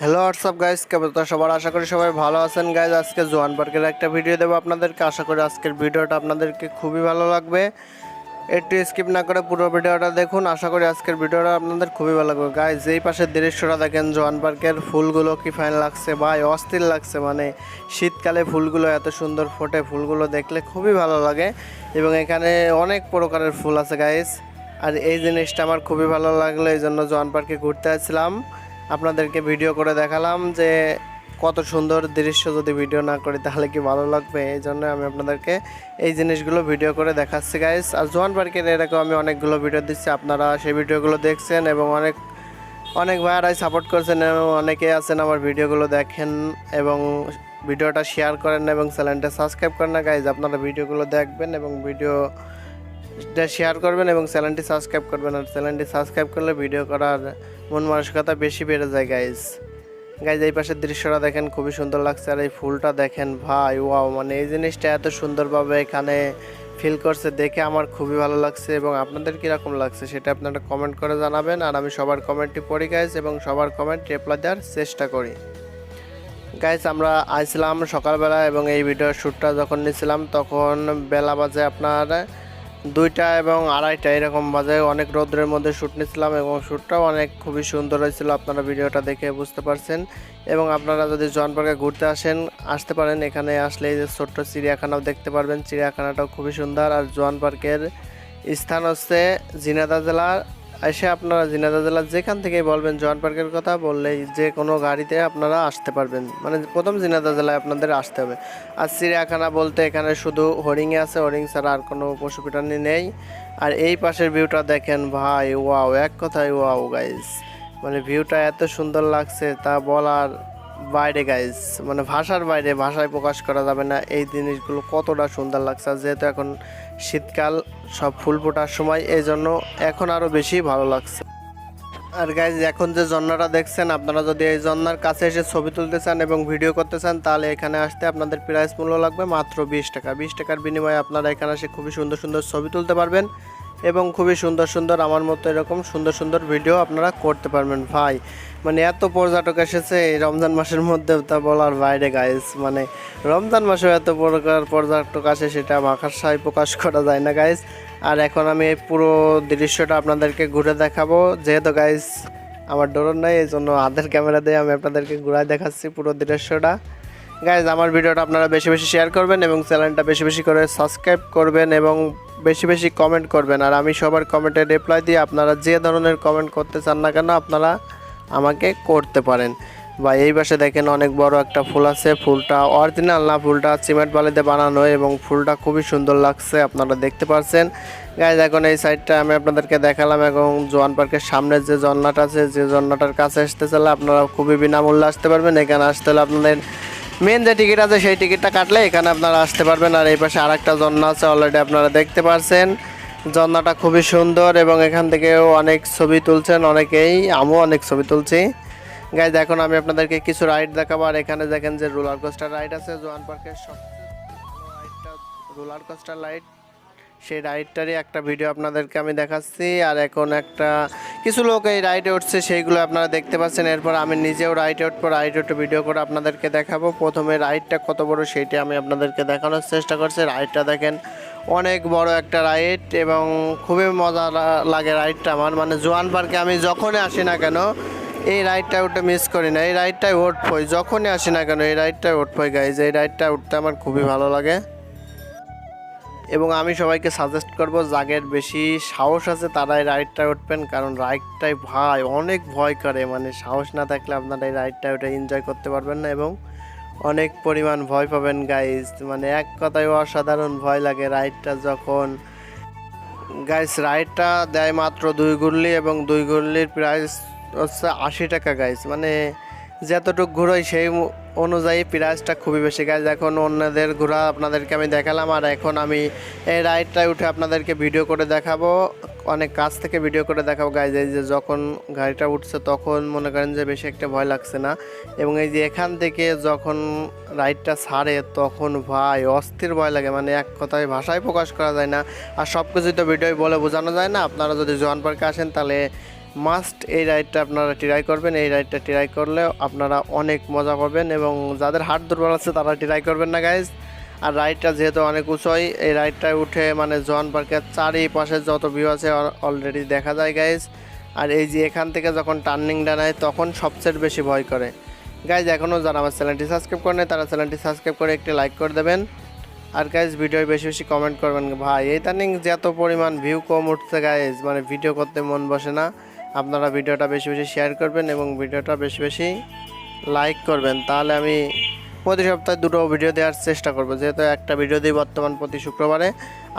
Hello WhatsApp guys কেমন তো সবার আশা করি সবাই ভালো আছেন। গাইজ আজকে জোয়ান পার্কের একটা ভিডিও দেবো আপনাদেরকে। আশা করি আজকের ভিডিওটা আপনাদেরকে খুবই ভালো লাগবে। একটু স্কিপ না করে পুরো ভিডিওটা দেখুন। আশা করি আজকের ভিডিওটা আপনাদের খুবই ভালো লাগবে। গাইজ এই পাশের দৃশ্যটা দেখেন, জোয়ান পার্কের ফুলগুলো কি ফাইন লাগছে। ভাই, অস্থির লাগছে মানে শীতকালে ফুলগুলো এত সুন্দর ফোটে। ফুলগুলো দেখলে খুবই ভালো লাগে। এবং এখানে অনেক প্রকারের ফুল আছে গাইজ আর এই জিনিসটা আমার খুবই ভালো লাগল, এই জন্য জোয়ান পার্কে ঘুরতে আসছিলাম আপনাদেরকে ভিডিও করে দেখালাম যে কত সুন্দর দৃশ্য যদি ভিডিও না করি, তাহলে কি ভালো লাগবে? এই জন্য আমি আপনাদেরকে এই জিনিসগুলো ভিডিও করে দেখাচ্ছি গাইস আর জোয়ান পার্কের এরকম আমি অনেকগুলো ভিডিও দিচ্ছি, আপনারা সেই ভিডিওগুলো দেখছেন এবং অনেক অনেক ভাইয়ারাই সাপোর্ট করছেন এবং অনেকে আছেন আমার ভিডিওগুলো দেখেন এবং ভিডিওটা শেয়ার করেন এবং চ্যানেলটা সাবস্ক্রাইব করেন না গাইজ আপনারা ভিডিওগুলো দেখবেন এবং ভিডিও শেয়ার করবেন এবং চ্যানেলটি সাবস্ক্রাইব করবেন। আর চ্যানেলটি সাবস্ক্রাইব করলে ভিডিও করার মন মানসিকতা বেশি বেড়ে যায় গাইজ গাইজ এই পাশের দৃশ্যটা দেখেন, খুবই সুন্দর লাগছে। আর এই ফুলটা দেখেন, ভাই ওয়াও মানে এই জিনিসটা এত সুন্দরভাবে এখানে ফিল করছে, দেখে আমার খুবই ভালো লাগছে এবং আপনাদের কীরকম লাগছে সেটা আপনারা কমেন্ট করে জানাবেন। আর আমি সবার কমেন্টটি পড়ি গাইজ এবং সবার কমেন্ট রিপ্লাই দেওয়ার চেষ্টা করি। গাইজ আমরা আইছিলাম সকালবেলা এবং এই ভিডিওর শ্যুটটা যখন নিয়েছিলাম তখন বেলা বাজে আপনার দুইটা এবং আড়াইটা, এরকম বাজে অনেক রৌদ্রের মধ্যে শ্যুট নিয়েছিলাম এবং শ্যুটটাও অনেক খুবই সুন্দর হয়েছিল, আপনারা ভিডিওটা দেখে বুঝতে পারছেন। এবং আপনারা যদি জন পার্কে ঘুরতে আসেন, আসতে পারেন, এখানে আসলে এই যে ছোট্ট চিড়িয়াখানাও দেখতে পারবেন, চিড়িয়াখানাটাও খুবই সুন্দর। আর জোয়ান পার্কের স্থান হচ্ছে জিনাদা জেলার এসে আপনারা জিনাদা জেলার যেখান থেকে বলবেন জোয়ান পার্কের কথা বললেই যে কোনো গাড়িতে আপনারা আসতে পারবেন। মানে প্রথম জিনাদা জেলায় আপনাদের আসতে হবে। আর চিড়িয়াখানা বলতে এখানে শুধু হরিংয়ে আছে হরিং ছাড়া আর কোনো পশু প্রাণী নেই। আর এই পাশের ভিউটা দেখেন ভাই, ওয়াও, এক কথায় ওয়াও গাইজ মানে ভিউটা এত সুন্দর লাগছে, তা বলার বাইরে গাইজ মানে ভাষার বাইরে ভাষায় প্রকাশ করা যাবে না। এই জিনিসগুলো কতটা সুন্দর লাগছে। যেহেতু এখন শীতকাল, সব ফুল ফোটার সময় এই জন্য এখন আরও বেশি ভালো লাগছে। আর গাইজ এখন যে ঝর্ণাটা দেখছেন, আপনারা যদি এই ঝর্ণার কাছে এসে ছবি তুলতে চান এবং ভিডিও করতে চান, তাহলে এখানে আসতে আপনাদের প্রাইস মূল্য লাগবে মাত্র বিশ টাকা। বিশ টাকার বিনিময়ে আপনারা এখানে এসে খুবই সুন্দর সুন্দর ছবি তুলতে পারবেন। এবং খুবই সুন্দর সুন্দর আমার মতো এরকম সুন্দর সুন্দর ভিডিও আপনারা করতে পারবেন। ভাই মানে এত পর্যটক এসেছে এই রমজান মাসের মধ্যে তা বলার বাইরে গাইস মানে রমজান মাসেও এত প্রকার পর্যটক আসে সেটা ভাষায় প্রকাশ করা যায় না গাইস আর এখন আমি পুরো দৃশ্যটা আপনাদেরকে ঘুরে দেখাবো। যেহেতু গাইস আমার ডরন নাই, এই জন্য হাতের ক্যামেরা দিয়ে আমি আপনাদেরকে ঘুরায় দেখাচ্ছি পুরো দৃশ্যটা। গাইজ আমার ভিডিওটা আপনারা বেশি বেশি শেয়ার করবেন এবং চ্যানেলটা বেশি বেশি করে সাবস্ক্রাইব করবেন এবং বেশি বেশি কমেন্ট করবেন। আর আমি সবার কমেন্টে রিপ্লাই দিয়ে আপনারা যে ধরনের কমেন্ট করতে চান না কেন, আপনারা আমাকে করতে পারেন। বা এই পাশে দেখেন অনেক বড় একটা ফুল আছে। ফুলটা অরিজিনাল না, ফুলটা সিমেন্ট বালিতে বানানো এবং ফুলটা খুবই সুন্দর লাগছে, আপনারা দেখতে পাচ্ছেন গাইজ এখন এই সাইডটা আমি আপনাদেরকে দেখালাম এবং জোয়ান পার্কের সামনে যে ঝর্ণাটা আছে, যে ঝর্ণাটার কাছে আসতে চাইলে আপনারা খুবই বিনামূল্যে আসতে পারবেন। এখানে আসতে হলে আপনাদের মেন যে টিকিট আছে সেই টিকিটটা কাটলে এখানে আপনারা আসতে পারবেন। আর এই পাশে আরেকটা ঝর্ণা আছে অলরেডি আপনারা দেখতে পারছেন। ঝর্ণাটা খুবই সুন্দর এবং এখান থেকেও অনেক ছবি তুলছেন অনেকেই, আমিও অনেক ছবি তুলছি। গাইজ এখন আমি আপনাদেরকে কিছু রাইড দেখাবো। আর এখানে দেখেন যে রোলার কোস্টার রাইড আছে, জোয়ান পার্কের সবচেয়ে রাইডটা রোলার কোস্টার রাইড সেই রাইডটারই একটা ভিডিও আপনাদেরকে আমি দেখাচ্ছি। আর এখন একটা কিছু লোক এই রাইডে উঠছে, সেইগুলো আপনারা দেখতে পাচ্ছেন। এরপর আমি নিজেও রাইডে উঠবো রাইডে উঠে ভিডিও করে আপনাদেরকে দেখাবো। প্রথমে রাইডটা কত বড় সেইটা আমি আপনাদেরকে দেখানোর চেষ্টা করছি। রাইডটা দেখেন, অনেক বড় একটা রাইড এবং খুবই মজা লাগে রাইডটা আমার। মানে জোয়ান পার্কে আমি যখনই আসি না কেন, এই রাইডটা উঠে মিস করি না। এই রাইডটাই উঠবই, যখনই আসি না কেন, এই রাইডটাই উঠবই গাইজ এই রাইডটা উঠতে আমার খুবই ভালো লাগে। এবং আমি সবাইকে সাজেস্ট করব যাদের বেশি সাহস আছে তারাই এই রাইডটা উঠবেন, কারণ রাইডটাই ভাই অনেক ভয় করে মানে সাহস না থাকলে আপনারা এই রাইডটা ওটা এনজয় করতে পারবেন না এবং অনেক পরিমাণ ভয় পাবেন গাইজ মানে এক কথায় অসাধারণ ভয় লাগে রাইডটা যখন। গাইজ রাইডটা দেয় মাত্র দুই গুল্লি এবং দুই গুল্লির প্রাইস হচ্ছে আশি টাকা গাইজ মানে যতটুকু ঘুরোই সেই অনুযায়ী প্রাইসটা খুবই বেশি। গাইজ এখন অন্যদের ঘোরা আপনাদেরকে আমি দেখালাম, আর এখন আমি এই রাইডটায় উঠে আপনাদেরকে ভিডিও করে দেখাবো, অনেক কাছ থেকে ভিডিও করে দেখাবো। গাইজ এই যে যখন গাড়িটা উঠছে তখন মনে করেন যে বেশি একটা ভয় লাগছে না। এবং এই যে এখান থেকে যখন রাইডটা ছাড়ে তখন ভাই অস্থির ভয় লাগে মানে এক কথায় ভাষায় প্রকাশ করা যায় না। আর সব কিছুই তো ভিডিও বলে বোঝানো যায় না। আপনারা যদি জোয়ান পার্কে আসেন তাহলে মাস্ট এই রাইডটা আপনারা ট্রাই করবেন, এই রাইডটা ট্রাই করলে আপনারা অনেক মজা পাবেন এবং যাদের হাট দুর্বল আছে তারা ট্রাই করবেন না গাইজ আর রাইডটা যেহেতু অনেক উঁচুই, এই রাইডটায় উঠে মানে জোয়ান পার্কের চারিপাশে যত ভিউ আছে অলরেডি দেখা যায় গাইজ আর এই যে এখান থেকে যখন টার্নিংটা নেয়, তখন সবচেয়ে বেশি ভয় করে। গাইজ এখনও যারা আমার চ্যানেলটি সাবস্ক্রাইব করে নেয় তারা চ্যানেলটি সাবস্ক্রাইব করে একটি লাইক করে দেবেন। আর গাইজ ভিডিও বেশি বেশি কমেন্ট করবেন, ভাই। এই টার্নিং যে এত পরিমাণ ভিউ কম উঠছে গাইজ মানে ভিডিও করতে মন বসে না। আপনারা ভিডিওটা বেশি বেশি শেয়ার করবেন এবং ভিডিওটা বেশি বেশি লাইক করবেন, তাহলে আমি প্রতি সপ্তাহে দুটো ভিডিও দেওয়ার চেষ্টা করব। যেহেতু একটা ভিডিও দিই বর্তমান প্রতি শুক্রবারে,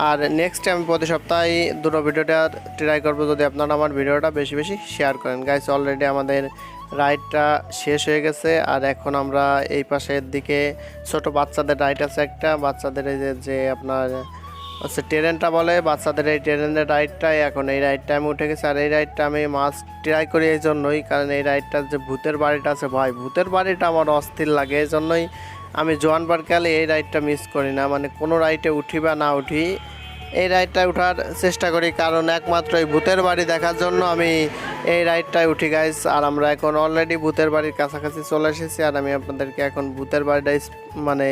আর নেক্সট আমি প্রতি সপ্তাহে দুটো ভিডিও দেওয়ার ট্রাই করব যদি আপনারা আমার ভিডিওটা বেশি বেশি শেয়ার করেন। গাইস অলরেডি আমাদের রাইডটা শেষ হয়ে গেছে, আর এখন আমরা এই পাশের দিকে ছোট বাচ্চাদের রাইড আছে একটা, বাচ্চাদের যে আপনার হচ্ছে ট্রেনটা বলে, বাচ্চাদের এই ট্রেনের রাইডটাই এখন, এই রাইডটা আমি উঠে গেছি, আর এই রাইডটা আমি মাস্ট ট্রাই করি এই জন্যই, কারণ এই রাইডটার যে ভূতের বাড়িটা আছে, ভাই, ভূতের বাড়িটা আমার অস্থির লাগে, এই জন্যই আমি জোয়ান পার্কালে এই রাইডটা মিস করি না। মানে কোনো রাইডে উঠি বা না উঠি, এই রাইডটায় উঠার চেষ্টা করি, কারণ একমাত্র এই ভূতের বাড়ি দেখার জন্য আমি এই রাইডটায় উঠি গাইস আর আমরা এখন অলরেডি ভূতের বাড়ির কাছাকাছি চলে এসেছি, আর আমি আপনাদেরকে এখন ভূতের বাড়িটা ইস- মানে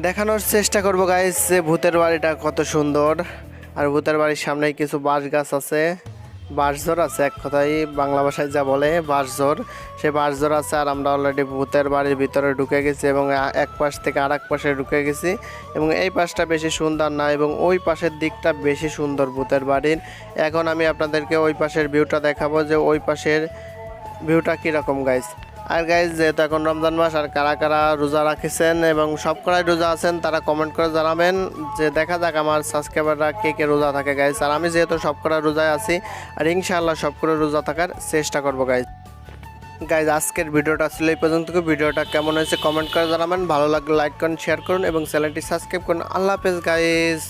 দেখানোর চেষ্টা করব গাইস যে ভূতের বাড়িটা কত সুন্দর। আর ভূতের বাড়ির সামনে কিছু বাঁশ গাছ আছে। বাঁশঝোর আছে এক কথায়, বাংলা ভাষায় যা বলে, বাঁশঝোর। সে বাঁশঝোর আছে আর আমরা অলরেডি ভূতের বাড়ির ভিতরে ঢুকে গেছি এবং এক পাশ থেকে আর এক পাশে ঢুকে গেছি। এবং এই পাশটা বেশি সুন্দর না, এবং ওই পাশের দিকটা বেশি সুন্দর ভূতের বাড়ির। এখন আমি আপনাদেরকে ওই পাশের ভিউটা দেখাবো যে ওই পাশের ভিউটা কীরকম গাইস আর গাইজ যেহেতু এখন রমজান মাস, আর কারা কারা রোজা রাখেছেন এবং সব করাই রোজা আছেন, তারা কমেন্ট করে জানাবেন যে দেখা যাক আমার সাবস্ক্রাইবাররা কে কে রোজা থাকে গাইজ আর আমি যেহেতু সব করা রোজায় আছি, আর ইনশাআল্লাহ সব করে রোজা থাকার চেষ্টা করব গাইজ গাইজ আজকের ভিডিওটা ছিল এই পর্যন্ত ভিডিওটা কেমন হয়েছে কমেন্ট করে জানাবেন। ভালো লাগলে লাইক করুন শেয়ার করুন এবং চ্যানেলটি সাবস্ক্রাইব করুন। আল্লাহ হাফেজ গাইজ